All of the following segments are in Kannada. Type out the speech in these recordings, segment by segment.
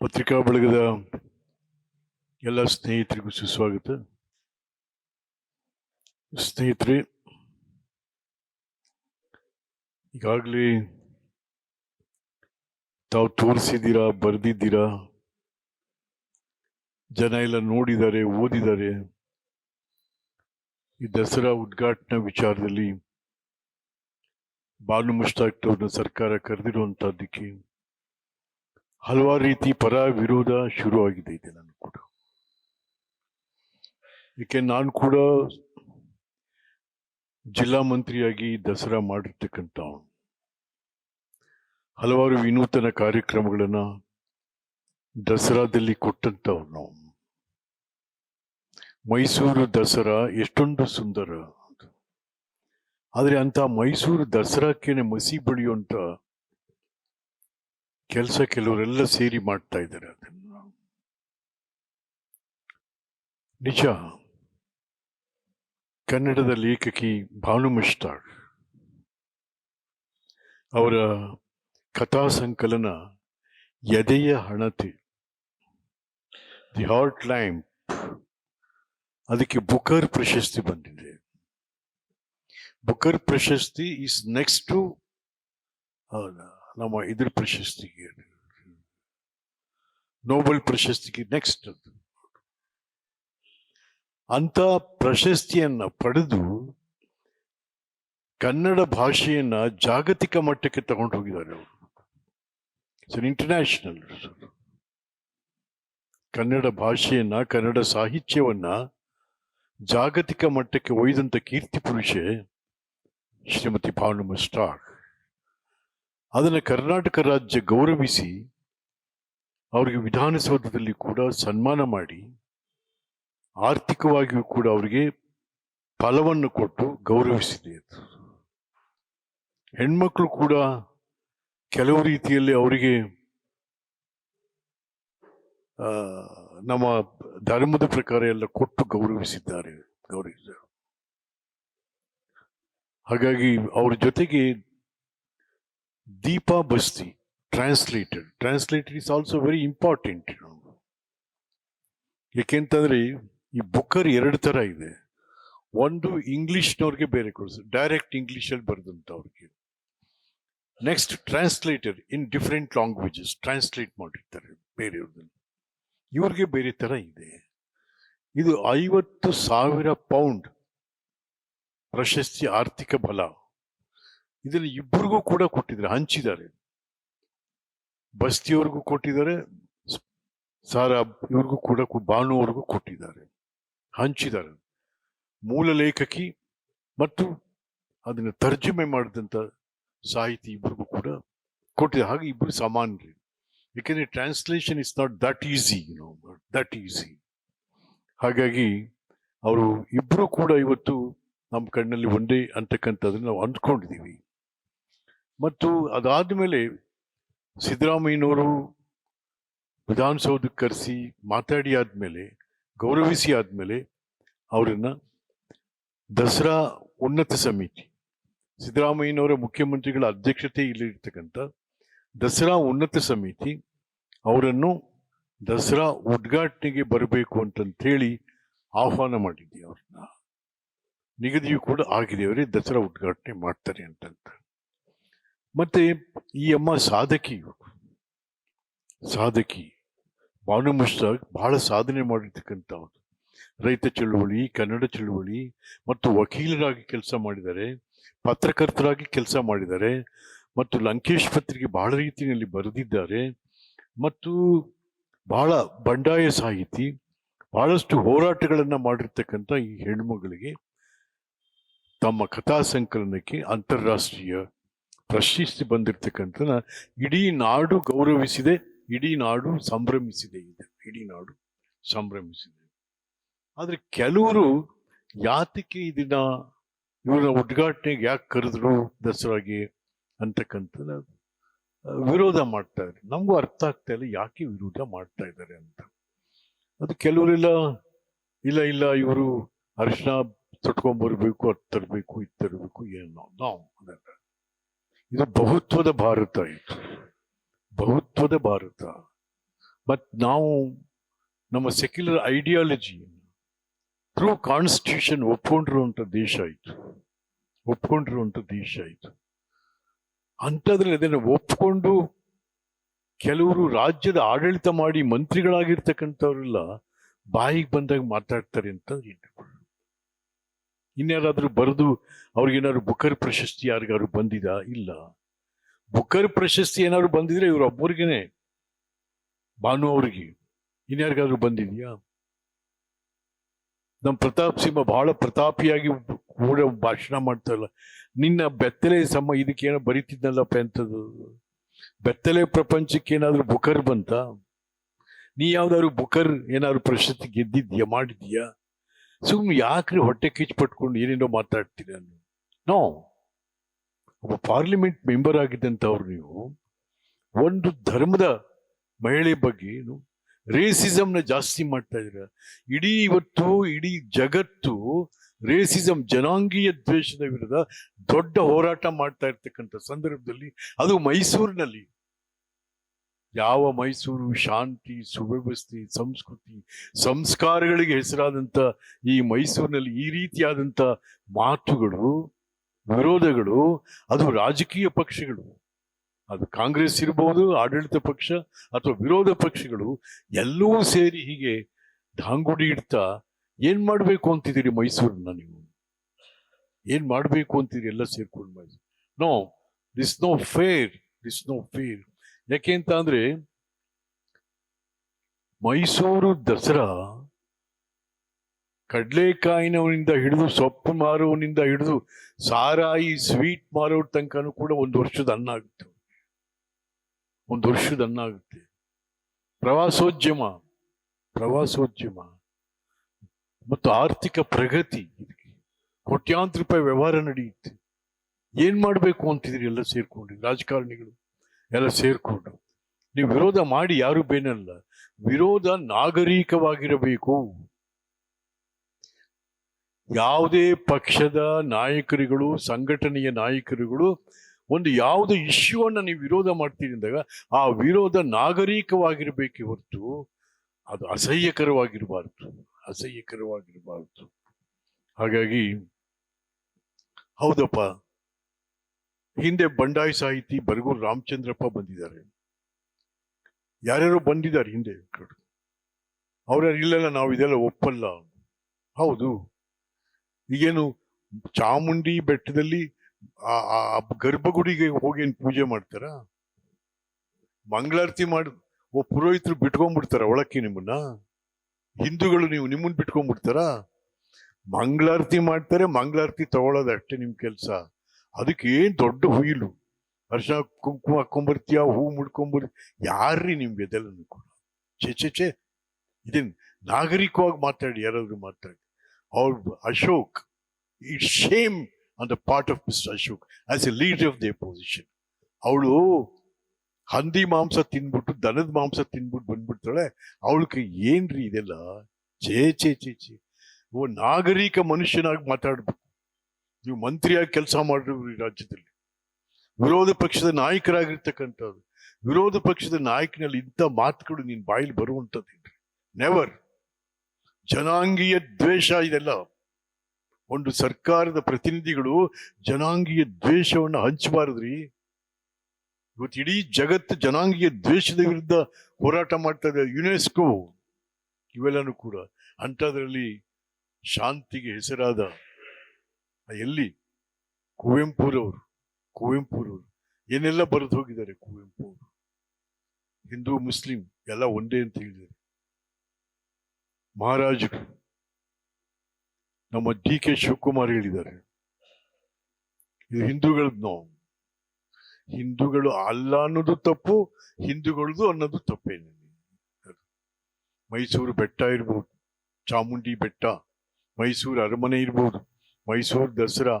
ಪತ್ರಿಕಾ ಬಳಗದ ಎಲ್ಲ ಸ್ನೇಹಿತರಿಗೂ ಸುಸ್ವಾಗತ. ಸ್ನೇಹಿತರೆ, ಈಗಾಗಲೇ ತಾವು ತೋರಿಸಿದ್ದೀರಾ, ಬರೆದಿದ್ದೀರಾ, ಜನ ಎಲ್ಲ ನೋಡಿದ್ದಾರೆ, ಓದಿದ್ದಾರೆ. ಈ ದಸರಾ ಉದ್ಘಾಟನಾ ವಿಚಾರದಲ್ಲಿ ಬಾನು ಮುಷ್ತಾಕ್ ಅವ್ರನ್ನ ಸರ್ಕಾರ ಕರೆದಿರುವಂತಹದ್ದಕ್ಕೆ ಹಲವಾರು ರೀತಿ ಪರ ವಿರೋಧ ಶುರುವಾಗಿದೆ ಇದೆ ನಾನು ಕೂಡ. ಏಕೆ ನಾನು ಕೂಡ ಜಿಲ್ಲಾ ಮಂತ್ರಿಯಾಗಿ ದಸರಾ ಮಾಡಿರ್ತಕ್ಕಂಥ ಹಲವಾರು ವಿನೂತನ ಕಾರ್ಯಕ್ರಮಗಳನ್ನು ದಸರಾದಲ್ಲಿ ಕೊಟ್ಟಂತವ್ರು ನಾವು. ಮೈಸೂರು ದಸರಾ ಎಷ್ಟೊಂದು ಸುಂದರ ಆದರೆ ಅಂತ ಮೈಸೂರು ದಸರಾಕ್ಕೇನೆ ಮಸಿ ಬಳಿಯುವಂತ ಕೆಲಸ ಕೆಲವರೆಲ್ಲ ಸೇರಿ ಮಾಡ್ತಾ ಇದ್ದಾರೆ ಅದನ್ನು. ನಿಜ. ಕನ್ನಡದ ಲೇಖಕಿ ಭಾನು ಮುಷ್ತಾಳ್ ಅವರ ಕಥಾ ಸಂಕಲನ ಎದೆಯ ಹಣತೆ. The heart lamp. ಅದಕ್ಕೆ ಬುಕರ್ ಪ್ರಶಸ್ತಿ ಬಂದಿದೆ. ಬುಕರ್ ಪ್ರಶಸ್ತಿ ಇಸ್ ನೆಕ್ಸ್ಟ್ ಟು ನಮ್ಮ ಇದ್ರ ಪ್ರಶಸ್ತಿಗೆ. ನೋಬೆಲ್ ಪ್ರಶಸ್ತಿಗೆ ನೆಕ್ಸ್ಟ್ ಅಂತ ಪ್ರಶಸ್ತಿಯನ್ನ ಪಡೆದು ಕನ್ನಡ ಭಾಷೆಯನ್ನ ಜಾಗತಿಕ ಮಟ್ಟಕ್ಕೆ ತಗೊಂಡು ಹೋಗಿದ್ದಾರೆ ಅವರು. ಸರ್ ಇಂಟರ್ನ್ಯಾಷನಲ್ ಕನ್ನಡ ಭಾಷೆಯನ್ನ, ಕನ್ನಡ ಸಾಹಿತ್ಯವನ್ನು ಜಾಗತಿಕ ಮಟ್ಟಕ್ಕೆ ಒಯ್ದಂಥ ಕೀರ್ತಿ ಪುರುಷೆ ಶ್ರೀಮತಿ ಭಾನುಮ ಸ್ಟಾಕ್ ಅದನ್ನು ಕರ್ನಾಟಕ ರಾಜ್ಯ ಗೌರವಿಸಿ ಅವರಿಗೆ ವಿಧಾನಸೌಧದಲ್ಲಿ ಕೂಡ ಸನ್ಮಾನ ಮಾಡಿ ಆರ್ಥಿಕವಾಗಿಯೂ ಕೂಡ ಅವರಿಗೆ ಫಲವನ್ನು ಕೊಟ್ಟು ಗೌರವಿಸಿದೆ ಹೆಣ್ಮಕ್ಳು ಕೂಡ ಕೆಲವು ರೀತಿಯಲ್ಲಿ ಅವರಿಗೆ ನಮ್ಮ ಧರ್ಮದ ಪ್ರಕಾರ ಎಲ್ಲ ಕೊಟ್ಟು ಗೌರವಿಸಿದ್ದಾರೆ ಗೌರವಿಸಿದ್ದಾರೆ ಹಾಗಾಗಿ ಅವ್ರ ಜೊತೆಗೆ Deepa Basti translator translator is also very important ಯಾಕೆಂತಂದ್ರೆ ಈ ಬುಕ್ಕರ್ ಎರಡು ಥರ ಇದೆ. ಒಂದು ಇಂಗ್ಲಿಷ್ನವ್ರಿಗೆ ಬೇರೆ ಕೊಡ್ಸ ಡೈರೆಕ್ಟ್ ಇಂಗ್ಲಿಷಲ್ಲಿ ಬರೆದಂಥವ್ರಿಗೆ. Next translator in different languages translate ಮಾಡಿರ್ತಾರೆ ಬೇರೆಯವ್ರದ್ದು ಇವ್ರಿಗೆ ಬೇರೆ ಥರ ಇದೆ. ಇದು ಐವತ್ತು ಸಾವಿರ ಪೌಂಡ್ ಪ್ರಶಸ್ತಿ ಆರ್ಥಿಕ ಬಲ. ಇದನ್ನು ಇಬ್ಬರಿಗೂ ಕೂಡ ಕೊಟ್ಟಿದ್ದಾರೆ, ಹಂಚಿದ್ದಾರೆ. ಬಸ್ತಿಯವ್ರಿಗೂ ಕೊಟ್ಟಿದ್ದಾರೆ, ಸಾರಾ ಇವ್ರಿಗೂ ಕೂಡ ಅವ್ರಿಗೂ ಕೊಟ್ಟಿದ್ದಾರೆ, ಹಂಚಿದ್ದಾರೆ. ಮೂಲ ಲೇಖಕಿ ಮತ್ತು ಅದನ್ನು ತರ್ಜುಮೆ ಮಾಡಿದಂಥ ಸಾಹಿತಿ ಇಬ್ಬರಿಗೂ ಕೂಡ ಕೊಟ್ಟಿದ್ದಾರೆ, ಹಾಗೆ ಇಬ್ಬರು ಸಮಾನರಿ. ಯಾಕೆಂದರೆ translation is not that easy no that easy ಹಾಗಾಗಿ ಅವರು ಇಬ್ಬರು ಕೂಡ ಇವತ್ತು ನಮ್ಮ ಕಣ್ಣಲ್ಲಿ ಒಂದೇ ಅಂತಕ್ಕಂಥದ್ದನ್ನು ನಾವು ಅಂದ್ಕೊಂಡಿದ್ದೀವಿ. ಮತ್ತು ಅದಾದ ಮೇಲೆ ಸಿದ್ದರಾಮಯ್ಯನವರು ವಿಧಾನಸೌಧಕ್ಕೆ ಕರೆಸಿ ಮಾತಾಡಿ ಆದಮೇಲೆ, ಗೌರವಿಸಿ ಆದಮೇಲೆ ಅವರನ್ನು ದಸರಾ ಉನ್ನತ ಸಮಿತಿ, ಸಿದ್ದರಾಮಯ್ಯನವರ ಮುಖ್ಯಮಂತ್ರಿಗಳ ಅಧ್ಯಕ್ಷತೆ ಇಲ್ಲಿರ್ತಕ್ಕಂಥ ದಸರಾ ಉನ್ನತ ಸಮಿತಿ ಅವರನ್ನು ದಸರಾ ಉದ್ಘಾಟನೆಗೆ ಬರಬೇಕು ಅಂತಂಥೇಳಿ ಆಹ್ವಾನ ಮಾಡಿದ್ದೆ ಅವ್ರನ್ನ. ನಿಗದಿಯು ಕೂಡ ಆಗಿದೆ, ಅವರೇ ದಸರಾ ಉದ್ಘಾಟನೆ ಮಾಡ್ತಾರೆ ಅಂತಂತ. ಮತ್ತೆ ಈ ಅಮ್ಮ ಸಾಧಕಿ ಇವ್ರು. ಸಾಧಕಿ. ಭಾನು ಮುಷ್ತಾಕ್ ಬಹಳ ಸಾಧನೆ ಮಾಡಿರ್ತಕ್ಕಂಥವ್ರು ರೈತ ಚಳುವಳಿ, ಕನ್ನಡ ಚಳುವಳಿ ಮತ್ತು ವಕೀಲರಾಗಿ ಕೆಲಸ ಮಾಡಿದ್ದಾರೆ, ಪತ್ರಕರ್ತರಾಗಿ ಕೆಲಸ ಮಾಡಿದ್ದಾರೆ ಮತ್ತು ಲಂಕೇಶ್ ಪತ್ರಿಕೆ ಬಹಳ ರೀತಿಯಲ್ಲಿ ಬರೆದಿದ್ದಾರೆ ಮತ್ತು ಬಹಳ ಬಂಡಾಯ ಸಾಹಿತಿ. ಬಹಳಷ್ಟು ಹೋರಾಟಗಳನ್ನು ಮಾಡಿರ್ತಕ್ಕಂಥ ಈ ಹೆಣ್ಮಗಳಿಗೆ ತಮ್ಮ ಕಥಾ ಸಂಕಲನಕ್ಕೆ ಅಂತಾರಾಷ್ಟ್ರೀಯ ಪ್ರಶಸ್ತಿ ಬಂದಿರ್ತಕ್ಕಂಥ ಇಡೀ ನಾಡು ಗೌರವಿಸಿದೆ, ಇಡೀ ನಾಡು ಸಂಭ್ರಮಿಸಿದೆ ಇದೆ ಇಡೀ ನಾಡು ಸಂಭ್ರಮಿಸಿದೆ. ಆದ್ರೆ ಕೆಲವರು ಯಾತಕ್ಕೆ ಇದನ್ನ ಇವರ ಉದ್ಘಾಟನೆಗೆ ಯಾಕೆ ಕರೆದ್ರು ದಸರಾಗೆ ಅಂತಕ್ಕಂಥ ವಿರೋಧ ಮಾಡ್ತಾ ನಮಗೂ ಅರ್ಥ ಆಗ್ತಾ ಇಲ್ಲ ಯಾಕೆ ವಿರೋಧ ಮಾಡ್ತಾ ಇದ್ದಾರೆ ಅಂತ. ಅದು ಕೆಲವರೆಲ್ಲ ಇಲ್ಲ ಇಲ್ಲ ಇವರು ಅರಿಶಿನ ತೊಟ್ಕೊಂಡ್ಬರ್ಬೇಕು ಅದು ತರಬೇಕು, ಇದು ತರಬೇಕು, ಏನೋ, ನಾವು ಅದಲ್ಲ. ಇದು ಬಹುತ್ವದ ಭಾರತ ಇದು. ಬಹುತ್ವದ ಭಾರತ. ಬಟ್ ನಾವು ನಮ್ಮ ಸೆಕ್ಯುಲರ್ ಐಡಿಯಾಲಜಿ ಥ್ರೂ ಕಾನ್ಸ್ಟಿಟ್ಯೂಷನ್ ಒಪ್ಕೊಂಡಿರುವಂತ ದೇಶ ಇದು. ಒಪ್ಕೊಂಡಿರುವಂಥ ದೇಶ ಆಯ್ತು ಅಂಥದ್ರಲ್ಲಿ ಅದನ್ನು ಒಪ್ಕೊಂಡು ಕೆಲವರು ರಾಜ್ಯದ ಆಡಳಿತ ಮಾಡಿ ಮಂತ್ರಿಗಳಾಗಿರ್ತಕ್ಕಂಥವ್ರೆಲ್ಲ ಬಾಯಿಗೆ ಬಂದಾಗ ಮಾತಾಡ್ತಾರೆ ಅಂತ. ಇನ್ಯಾರಾದ್ರೂ ಬರೆದು ಅವ್ರಿಗೇನಾದ್ರು ಬುಕರ್ ಪ್ರಶಸ್ತಿ ಯಾರಿಗಾದ್ರು ಬಂದಿದಾ? ಇಲ್ಲ. ಬುಕರ್ ಪ್ರಶಸ್ತಿ ಏನಾದ್ರು ಬಂದಿದ್ರೆ ಇವರು ಒಬ್ಬರಿಗೇನೆ ಭಾನು ಅವ್ರಿಗೆ. ಇನ್ಯಾರಿಗಾದ್ರೂ ಬಂದಿದ್ಯಾ? ನಮ್ಮ ಪ್ರತಾಪ್ ಸಿಂಹ ಬಹಳ ಪ್ರತಾಪಿಯಾಗಿ ಕೂಡ ಭಾಷಣ ಮಾಡ್ತಾರಲ್ಲ. ನಿನ್ನ ಬೆತ್ತಲೆ ಸಮ ಇದಕ್ಕೇನೋ ಬರೀತಿದ್ನಲ್ಲಪ್ಪ ಎಂಥದ್ದು? ಬೆತ್ತಲೆ ಪ್ರಪಂಚಕ್ಕೆ ಏನಾದ್ರು ಬುಕರ್ ಬಂತ? ನೀ ಯಾವ್ದಾದ್ರು ಬುಕರ್ ಏನಾದ್ರು ಪ್ರಶಸ್ತಿ ಗೆದ್ದಿದ್ಯಾ? ಮಾಡಿದ್ಯಾ? ಸುಮ್ಮನೆ ಯಾಕ್ರಿ ಹೊಟ್ಟೆ ಕಿಚ್ಚು ಪಟ್ಕೊಂಡು ಏನೇನೋ ನಾನು ನೋ. ಒಬ್ಬ ಪಾರ್ಲಿಮೆಂಟ್ ಮೆಂಬರ್ ಆಗಿದ್ದಂಥವ್ರು ನೀವು, ಒಂದು ಧರ್ಮದ ಮಹಿಳೆ ಬಗ್ಗೆ ರೇಸಿಸಮ್ನ ಜಾಸ್ತಿ ಮಾಡ್ತಾ ಇದ್ದೀರ? ಇಡೀ ಇವತ್ತು, ಇಡೀ ಜಗತ್ತು ರೇಸಿಸಮ್ ಜನಾಂಗೀಯ ದ್ವೇಷದ ವಿರುದ್ಧ ದೊಡ್ಡ ಹೋರಾಟ ಮಾಡ್ತಾ ಇರ್ತಕ್ಕಂಥ ಸಂದರ್ಭದಲ್ಲಿ, ಅದು ಮೈಸೂರಿನಲ್ಲಿ ಯಾವ ಮೈಸೂರು ಶಾಂತಿ, ಸುವ್ಯವಸ್ಥೆ, ಸಂಸ್ಕೃತಿ, ಸಂಸ್ಕಾರಗಳಿಗೆ ಹೆಸರಾದಂತ ಈ ಮೈಸೂರಿನಲ್ಲಿ ಈ ರೀತಿಯಾದಂತ ಮಾತುಗಳು, ವಿರೋಧಗಳು, ಅದು ರಾಜಕೀಯ ಪಕ್ಷಗಳು, ಅದು ಕಾಂಗ್ರೆಸ್ ಇರಬಹುದು ಆಡಳಿತ ಪಕ್ಷ ಅಥವಾ ವಿರೋಧ ಪಕ್ಷಗಳು, ಎಲ್ಲವೂ ಸೇರಿ ಹೀಗೆ ಧಾಂಗುಡಿ ಇಡ್ತಾ ಏನ್ ಮಾಡಬೇಕು ಅಂತಿದ್ದೀರಿ ಮೈಸೂರನ್ನ ನೀವು? ಏನ್ ಮಾಡಬೇಕು ಅಂತಿದ್ದೀರಿ ಎಲ್ಲ ಸೇರ್ಕೊಂಡು Mysuru? No this no fair this no fair ಯಾಕೆ ಅಂತ ಅಂದ್ರೆ ಮೈಸೂರು ದಸರಾ ಕಡ್ಲೆಕಾಯಿನವನಿಂದ ಹಿಡಿದು ಸೊಪ್ಪು ಮಾರುವನಿಂದ ಹಿಡಿದು ಸಾರಾಯಿ ಸ್ವೀಟ್ ಮಾರೋ ತನಕನೂ ಕೂಡ ಒಂದು ವರ್ಷದ ಅನ್ನ ಆಗುತ್ತೆ. ಒಂದು ವರ್ಷದ ಅನ್ನ ಆಗುತ್ತೆ. ಪ್ರವಾಸೋದ್ಯಮ ಪ್ರವಾಸೋದ್ಯಮ ಮತ್ತು ಆರ್ಥಿಕ ಪ್ರಗತಿ ಕೋಟ್ಯಾಂತರ ರೂಪಾಯಿ ವ್ಯವಹಾರ ನಡೆಯುತ್ತೆ. ಏನ್ ಮಾಡ್ಬೇಕು ಅಂತಿದ್ರಿ ಎಲ್ಲ ಸೇರ್ಕೊಂಡು ರಾಜಕಾರಣಿಗಳು? ಎಲ್ಲ ಸೇರಿಕೊಂಡು. ನೀವು ವಿರೋಧ ಮಾಡಿ ಯಾರು ಬೇನಲ್ಲ. ವಿರೋಧ ನಾಗರಿಕವಾಗಿರಬೇಕು. ಯಾವುದೇ ಪಕ್ಷದ ನಾಯಕರುಗಳು, ಸಂಘಟನೆಯ ನಾಯಕರುಗಳು ಒಂದು ಯಾವುದೇ ಇಶ್ಯೂವನ್ನು ನೀವು ವಿರೋಧ ಮಾಡ್ತೀರಿ ಅಂದಾಗ ಆ ವಿರೋಧ ನಾಗರಿಕವಾಗಿರಬೇಕು ಹೊರತು ಅದು ಅಸಹ್ಯಕರವಾಗಿರಬಾರ್ದು. ಅಸಹ್ಯಕರವಾಗಿರಬಾರ್ದು. ಹಾಗಾಗಿ ಹೌದಪ್ಪ. ಹಿಂದೆ ಬಂಡಾಯ ಸಾಹಿತಿ ಬರಗೂರು ರಾಮಚಂದ್ರಪ್ಪ ಬಂದಿದ್ದಾರೆ. ಯಾರ್ಯಾರು ಬಂದಿದ್ದಾರೆ ಹಿಂದೆ ಅವ್ರ್ಯಾರು ಇಲ್ಲೆಲ್ಲ, ನಾವು ಇದೆಲ್ಲ ಒಪ್ಪಲ್ಲ. ಹೌದು. ಈಗೇನು ಚಾಮುಂಡಿ ಬೆಟ್ಟದಲ್ಲಿ ಆ ಗರ್ಭಗುಡಿಗೆ ಹೋಗಿ ಏನು ಪೂಜೆ ಮಾಡ್ತಾರ? ಮಂಗಳಾರತಿ ಮಾಡಿ, ಓ ಪುರೋಹಿತರು ಬಿಟ್ಕೊಂಡ್ಬಿಡ್ತಾರ ಒಳಕ್ಕೆ ನಿಮ್ಮನ್ನ? ಹಿಂದೂಗಳು ನೀವು ನಿಮ್ಮನ್ನ ಬಿಟ್ಕೊಂಡ್ಬಿಡ್ತಾರ? ಮಂಗಳಾರತಿ ಮಾಡ್ತಾರೆ, ಮಂಗಳಾರತಿ ತಗೊಳ್ಳೋದು ಅಷ್ಟೇ ನಿಮ್ಮ ಕೆಲ್ಸ. ಅದಕ್ಕೆ ಏನು ದೊಡ್ಡ ಹುಯಿಲು? ಅರ್ಶ ಕುಂಕುಮ ಹಾಕೊಂಬರ್ತೀಯ? ಹೂ ಮುಡ್ಕೊಂಬರ್ತೀಯ ಯಾರ್ರಿ ನಿಮ್ಗೆ ಇದೆಲ್ಲ ಕೂಡ ಛೇ ಛೇ ಚೆ ಇದೇನ್ ನಾಗರಿಕವಾಗಿ ಮಾತಾಡಿ, ಯಾರಾದರೂ ಮಾತಾಡಿ. ಅವ್ರು Ashok it shame on the part of mister Ashok as a leader of the position. ಅವಳು ಹಂದಿ ಮಾಂಸ ತಿನ್ಬಿಟ್ಟು, ದನದ ಮಾಂಸ ತಿನ್ಬಿಟ್ಟು ಬಂದ್ಬಿಡ್ತಾಳೆ. ಅವಳಿಗೆ ಏನ್ರಿ ಇದೆಲ್ಲ? ಛೇ ಛೇ ಛೇ ಚೇ ಓ, ನಾಗರಿಕ ಮನುಷ್ಯನಾಗಿ ಮಾತಾಡ್ಬೇಕು. ನೀವು ಮಂತ್ರಿಯಾಗಿ ಕೆಲಸ ಮಾಡಿದ್ರು ಈ ರಾಜ್ಯದಲ್ಲಿ. ವಿರೋಧ ಪಕ್ಷದ ನಾಯಕರಾಗಿರ್ತಕ್ಕಂಥದ್ದು ವಿರೋಧ ಪಕ್ಷದ ನಾಯಕನಲ್ಲಿ ಇಂಥ ಮಾತುಗಳು ನೀನು ಬಾಯಲ್ಲಿ ಬರುವಂಥದ್ದು ನೆವರ್ ಜನಾಂಗೀಯ ದ್ವೇಷ ಇದೆಲ್ಲ. ಒಂದು ಸರ್ಕಾರದ ಪ್ರತಿನಿಧಿಗಳು ಜನಾಂಗೀಯ ದ್ವೇಷವನ್ನು ಹಂಚಬಾರದ್ರಿ. ಇವತ್ತು ಇಡೀ ಜಗತ್ತು ಜನಾಂಗೀಯ ದ್ವೇಷದ ವಿರುದ್ಧ ಹೋರಾಟ ಮಾಡ್ತಾ ಇದೆ ಯುನೆಸ್ಕೋ. ಇವೆಲ್ಲನೂ ಕೂಡ ಅಂಥದ್ರಲ್ಲಿ ಶಾಂತಿಗೆ ಹೆಸರಾದ ಎಲ್ಲಿ? ಕುವೆಂಪುರವರು ಕುವೆಂಪುರವರು. ಏನೆಲ್ಲ ಬರೆದು ಹೋಗಿದ್ದಾರೆ ಕುವೆಂಪು ಅವರು ಹಿಂದೂ, ಮುಸ್ಲಿಂ ಎಲ್ಲ ಒಂದೇ ಅಂತ ಹೇಳಿದ್ದಾರೆ. ಮಹಾರಾಜರು ನಮ್ಮ ಡಿ ಕೆ ಶಿವಕುಮಾರ್ ಹೇಳಿದ್ದಾರೆ. ಇದು ಹಿಂದೂಗಳದ್ದು ನಾವು. ಹಿಂದೂಗಳು ಅಲ್ಲ ಅನ್ನೋದು ತಪ್ಪು, ಹಿಂದೂಗಳದು ಅನ್ನೋದು ತಪ್ಪೇನೆ. ಮೈಸೂರು ಬೆಟ್ಟ ಇರ್ಬೋದು, ಚಾಮುಂಡಿ ಬೆಟ್ಟ, ಮೈಸೂರು ಅರಮನೆ ಇರ್ಬೋದು. ಮೈಸೂರು ದಸರಾ,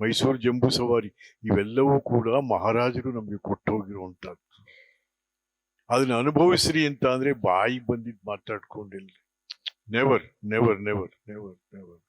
ಮೈಸೂರು ಜಂಬೂ ಸವಾರಿ ಇವೆಲ್ಲವೂ ಕೂಡ ಮಹಾರಾಜರು ನಮಗೆ ಕೊಟ್ಟು ಹೋಗಿರುವಂತಹದ್ದು ಅದನ್ನ ಅನುಭವಿಸ್ರಿ ಅಂತ ಅಂದ್ರೆ ಬಾಯಿ ಬಂದಿದ್ ಮಾತಾಡ್ಕೊಂಡಿಲ್ಲ. Never never never never never